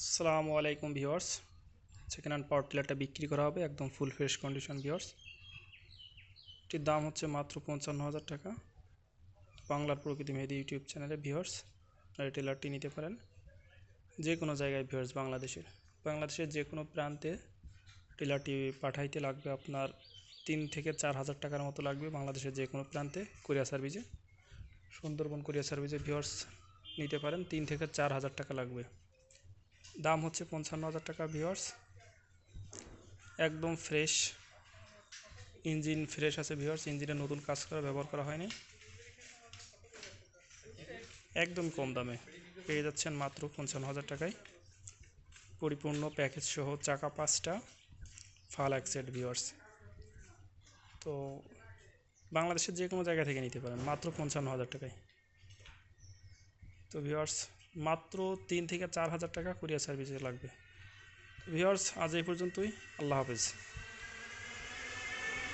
আসসালামু আলাইকুম viewers second hand power টিলারটা বিক্রি করা হবে একদম ফুল ফ্রেশ কন্ডিশন ভিওর্স এটির দাম হচ্ছে মাত্র পঞ্চান্ন হাজার টাকা। বাংলার প্রকৃতি মেহেদি ইউটিউব চ্যানেলে ভিওর্স এই টিলারটি নিতে পারেন। যে কোনো জায়গায় ভিওর্স বাংলাদেশের। বাংলাদেশের যে কোনো প্রান্তে টিলারটি পাঠাইতে লাগবে আপনার তিন থেকে চার হাজার টাকার মতো লাগবে বাংলাদেশের যে কোনো প্রান্তে কোরিয়া সার্ভিসে। সুন্দরবন কোরিয়া সার্ভিসে ভিওর্স নিতে পারেন তিন থেকে চার হাজার টাকা লাগবে। দাম হচ্ছে পঞ্চান্ন হাজার টাকা ভিওয়ার্স একদম ফ্রেশ ইঞ্জিন ফ্রেশ আছে ভিওয়ার্স ইঞ্জিনে নতুন কাজ করা, ব্যবহার করা হয়নি। একদম কম দামে পেয়ে যাচ্ছেন মাত্র পঞ্চান্ন হাজার টাকায়। পরিপূর্ণ প্যাকেজ সহ চাকা পাঁচটা ফাল অ্যাক্সেট ভিওয়ার্স তো বাংলাদেশের যে কোনো জায়গা থেকে নিতে পারেন, মাত্র পঞ্চান্ন হাজার টাকায়। তো ভিওয়ার্স মাত্র তিন থেকে চার হাজার টাকা কুরিয়ার সার্ভিসে লাগবে। ভিওয়ার্স আজ এই পর্যন্তই। আল্লাহ হাফেজ।